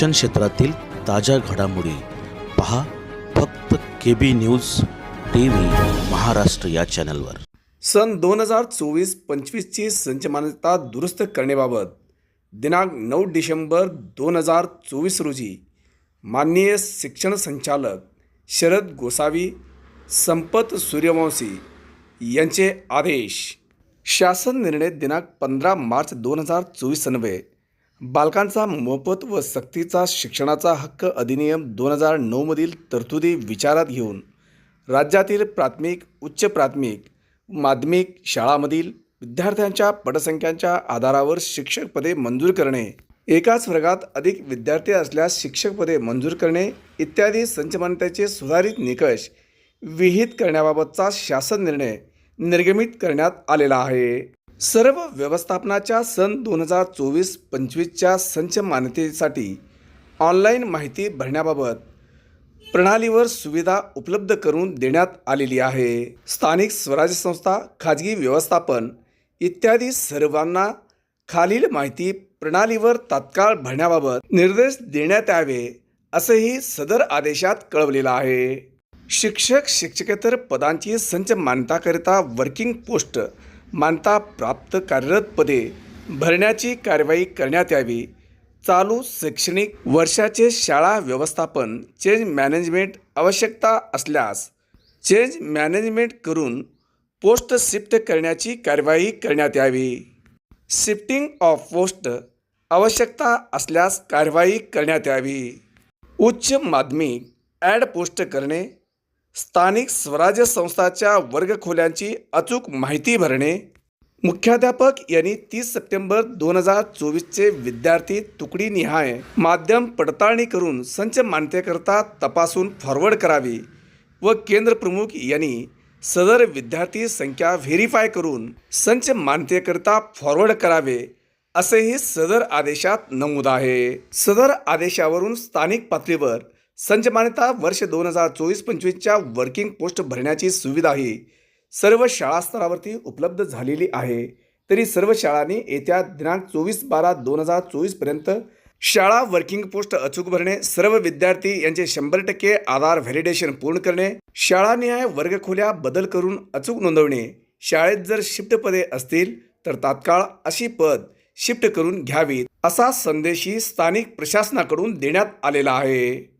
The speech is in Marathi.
शिक्षण क्षेत्रातील ताज्या घडामोडी पहा फक्त K B news T V Maharashtra या चॅनलवर. सन दोन हजार चोवीस पंचवीसची संचमान्यता दुरुस्त करण्याबाबत दिनांक नऊ डिसेंबर दोन हजार चोवीस रोजी माननीय शिक्षण संचालक शरद गोसावी संपत सूर्यवंशी यांचे आदेश शासन निर्णय दिनांक पंधरा मार्च दोन हजार चोवीस अन्वये बालकांचा मोफत व सक्तीचा शिक्षणाचा हक्क अधिनियम दोन हजार नऊमधील तरतुदी विचारात घेऊन राज्यातील प्राथमिक उच्च प्राथमिक माध्यमिक शाळामधील विद्यार्थ्यांच्या पटसंख्यांच्या आधारावर शिक्षकपदे मंजूर करणे एकाच वर्गात अधिक विद्यार्थी असल्यास शिक्षकपदे मंजूर करणे इत्यादी संचमानतेचे सुधारित निकष विहित करण्याबाबतचा शासन निर्णय निर्गमित करण्यात आलेला आहे. सर्व व्यवस्थापनाच्या सन दोन हजार चोवीस पंचवीसच्या संच मान्यतेसाठी ऑनलाईन माहिती भरण्याबाबत प्रणालीवर सुविधा उपलब्ध करून देण्यात आलेली आहे. स्थानिक स्वराज्य संस्था खाजगी व्यवस्थापन इत्यादी सर्वांना खालील माहिती प्रणालीवर तात्काळ भरण्याबाबत निर्देश देण्यात यावे असंही सदर आदेशात कळवलेलं आहे. शिक्षक शिक्षकेतर पदांची संच मान्यताकरिता वर्किंग पोस्ट मानता प्राप्त कार्यरत पदे भरण्याची कारवाई करण्यात यावी. चालू शैक्षणिक वर्षाचे शाळा व्यवस्थापन चेंज मॅनेजमेंट आवश्यकता असल्यास चेंज मॅनेजमेंट करून पोस्ट शिफ्ट करण्याची कारवाई करण्यात यावी. शिफ्टिंग ऑफ पोस्ट आवश्यकता असल्यास कारवाई करण्यात यावी. उच्च माध्यमिक ॲड पोस्ट करणे स्थानिक स्वराज्य संस्थाच्या वर्गखोल्यांची अचूक माहिती भरणे. मुख्याध्यापक यांनी तीस सप्टेंबर दोन हजार चोवीसचे विद्यार्थी तुकडीनिहाय माध्यम पडताळणी करून संच मान्यतेकरता तपासून फॉरवर्ड करावी व केंद्र प्रमुख यांनी सदर विद्यार्थी संख्या व्हेरीफाय करून संच मान्यतेकरता फॉरवर्ड करावे असेही सदर आदेशात नमूद आहे. सदर आदेशावरून स्थानिक पातळीवर संच मान्यता वर्ष दोन हजार चोवीस पंचवीसच्या वर्किंग पोस्ट भरण्याची सुविधाही सर्व शाळा स्तरावरती उपलब्ध झालेली आहे. तरी सर्व शाळांनी येत्या दिनांक चोवीस बारा दोन हजार चोवीसपर्यंत शाळा वर्किंग पोस्ट अचूक भरणे सर्व विद्यार्थी यांचे शंभर टक्के आधार व्हॅलिडेशन पूर्ण करणे शाळानिहाय वर्गखोल्या बदल करून अचूक नोंदवणे शाळेत जर शिफ्ट पदे असतील तर तात्काळ अशी पद शिफ्ट करून घ्यावीत असा संदेशही स्थानिक प्रशासनाकडून देण्यात आलेला आहे.